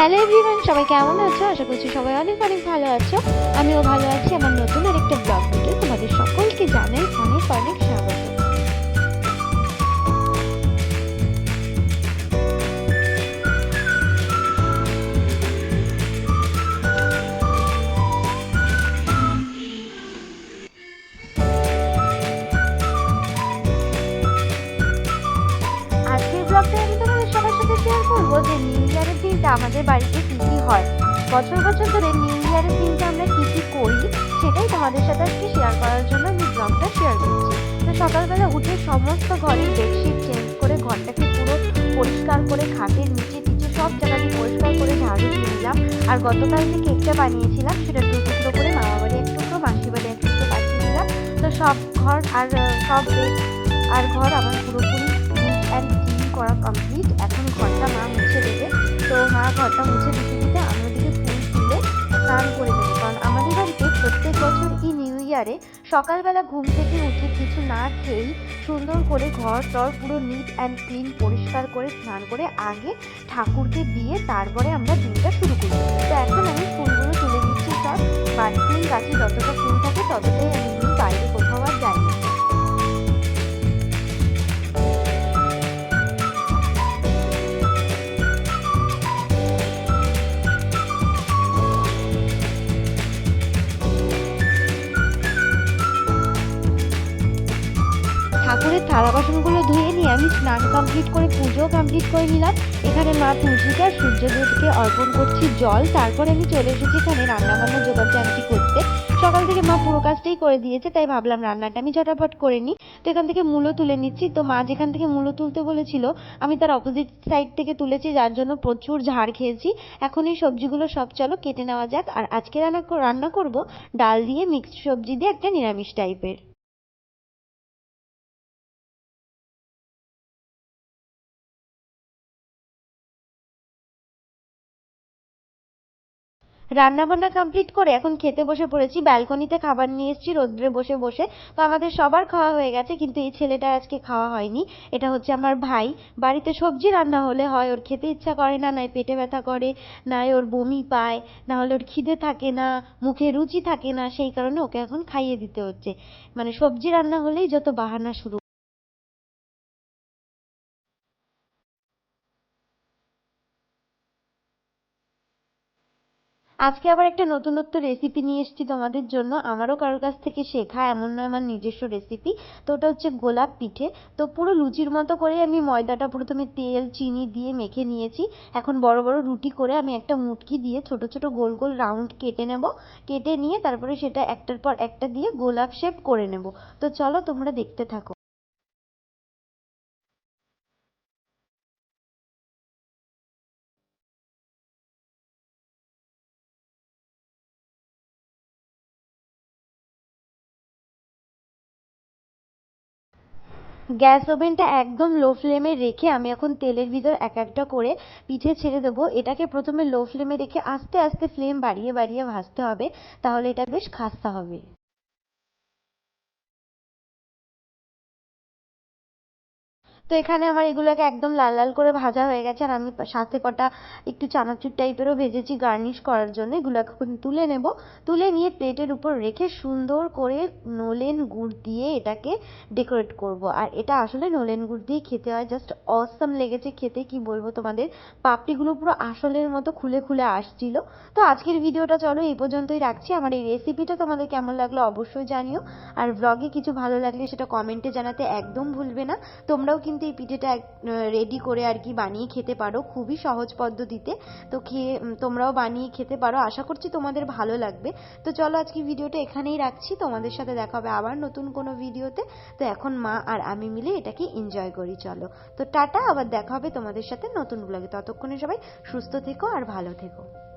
Hello everyone, সবাই কেমন আছো? আশা করছি সবাই অনেক অনেক ভালো আছো। আমিও ভালো আছি। আমার নতুন আরেকটা ব্লগ ভিডিও তোমাদের সকলকে জানাই অনেক অনেক স্বাগত। আজকের ব্লগটা আমি তোমাদের সবার সাথে শেয়ার করব যে নিউ ইয়ারের দিনটা আমাদের বাড়িতে কী হয়? বছর বছর ধরে নিউ ইয়ারের দিনটা আমরা কী কী করি, সেটাই তোমাদের সাথে আজকে শেয়ার করার জন্য আমি ব্লগটা শেয়ার করছি। তো সকালবেলা উঠে সমস্ত ঘরের বেডশিট চেঞ্জ করে ঘরটাকে পুরো পরিষ্কার করে খাটের নিচে টিচে সব জায়গাটি পরিষ্কার করে ঝাড়ু দিয়ে আর গতকাল যে কেকটা বানিয়েছিলাম, সেটা দু টুকরো করে মামা বাড়ি এক টুকরো মাসি বাড়ি এক টুকরো পাঠিয়ে দিলাম। তো সব ঘর আর সব বেড আর ঘর আমার পুরোপুরি অ্যান্ড ক্লিন করা কমপ্লিট এখন ঘরটা মা তো মা ঘরটা মুছে দিতে দিতে আমি ওদিকে ফুল তুলে স্নান করে দেবো কারণ আমাদের বাড়িতে প্রত্যেক বছর এই নিউ ইয়ারে সকালবেলা ঘুম থেকে উঠে কিছু না খেয়েই সুন্দর করে ঘর টর পুরো নিট অ্যান্ড ক্লিন পরিষ্কার করে স্নান করে আগে ঠাকুরকে দিয়ে তারপরে আমরা দিনটা শুরু করি। তো এখন আমি ফুলগুলো তুলে দিচ্ছি সব। বাড়িতেই গাছে যতটা ফুল থাকে ততটাই আমি ঠাকুরের থালা বাসনগুলো ধুয়ে নিয়ে আমি স্নান কমপ্লিট করে পুজো কমপ্লিট করে নিলাম। এখানে মা তুলসীকে আর সূর্যদেবকে অর্পণ করছি জল। তারপরে আমি চলে এসেছি এখানে রান্নাবান্না জোগাড় জানটি করতে। সকাল থেকে মা পুরো কাজটাই করে দিয়েছে, তাই ভাবলাম রান্নাটা আমি ঝটাপট করে নিই। তো এখান থেকে মূলো তুলে নিচ্ছি। তো মা যেখান থেকে মূলো তুলতে বলেছিল, আমি তার অপোজিট সাইড থেকে তুলেছি, যার জন্য প্রচুর ঝাড় খেয়েছি। এখন এই সবজিগুলো সব চলো কেটে নেওয়া যাক। আর আজকে রান্না রান্না করব ডাল দিয়ে মিক্সড সবজি দিয়ে একটা নিরামিষ টাইপের রান্না বান্না কমপ্লিট করে এখন খেতে বসে পড়েছি। ব্যালকনিতে খাবার নিয়ে এসেছি, রোদ্রে বসে বসে। তো আমাদের সবার খাওয়া হয়ে গেছে, কিন্তু এই ছেলেটার আজকে খাওয়া হয়নি। এটা হচ্ছে আমার ভাই। বাড়িতে সবজি রান্না হলে হয়, ওর খেতে ইচ্ছা করে না নয় পেটে ব্যথা করে নয় ওর বমি পায়, না হলে ওর খিদে থাকে না, মুখে রুচি থাকে না, সেই কারণে ওকে এখন খাইয়ে দিতে হচ্ছে। মানে সবজি রান্না হলেই যত বাহানা শুরু আজকে আবার একটা নতুনত্ব রেসিপি নিয়ে এসেছি তোমাদের জন্য। আমারও কারোর কাছ থেকে শেখা, এমন নয় আমার নিজস্ব রেসিপি তো ওটা হচ্ছে গোলাপ পিঠে। তো পুরো লুচির মতো করে আমি ময়দাটা প্রথমে তেল, চিনি দিয়ে মেখে নিয়েছি। এখন বড় বড় রুটি করে আমি একটা মুটকি দিয়ে ছোট ছোট গোল গোল রাউন্ড কেটে নেব। কেটে নিয়ে তারপরে সেটা একটার পর একটা দিয়ে গোলাপ শেপ করে নেব। তো চলো তোমরা দেখতে থাকো। গ্যাস ওভেনটা একদম লো ফ্লেমে রেখে আমি এখন তেলের ভিতর এক একটা করে পিঠে ছেড়ে দেবো। এটাকে প্রথমে লো ফ্লেমে রেখে আস্তে আস্তে ফ্লেম বাড়িয়ে বাড়িয়ে ভাজতে হবে। তাহলে এটা বেশ খাস্তা হবে। তো এখানে আমার এগুলোকে একদম লাল লাল করে ভাজা হয়ে গেছে আর আমি সাথে কটা একটু চানাচুর টাইপেরও ভেজেছি গার্নিশ করার জন্য। এগুলো এখন তুলে নেব। তুলে নিয়ে প্লেটের উপর রেখে সুন্দর করে নলেন গুড় দিয়ে এটাকে ডেকোরেট করব। আর এটা আসলে নলেন গুড় দিয়ে খেতে হয়। জাস্ট অসাম লেগেছে খেতে। কি বলব তোমাদের? পাপড়িগুলো পুরো আসলের মতো খুলে খুলে আসছিল। তো আজকের ভিডিওটা চলো এই পর্যন্তই রাখছি। আমার এই রেসিপিটা তোমাদের কেমন লাগল অবশ্যই জানিও। আর ব্লগে কিছু ভালো লাগলে সেটা কমেন্টে জানাতে একদম ভুলবে না। তোমরাও কিন্তু এই পিঠেটা রেডি করে আর কি বানিয়ে খেতে পারো। খুবই সহজ পদ্ধতিতে। তো খেয়ে তোমরাও বানিয়ে খেতে পারো। আশা করছি তোমাদের ভালো লাগবে। তো চলো আজকে ভিডিওটা এখানেই রাখছি। তোমাদের সাথে দেখা হবে আবার নতুন কোনো ভিডিওতে। তো এখন মা আর আমি মিলে এটাকে এনজয় করি, চলো। তো টাটা, আবার দেখা হবে তোমাদের সাথে নতুন ব্লগে ততক্ষণে সবাই সুস্থ থেকো আর ভালো থেকো।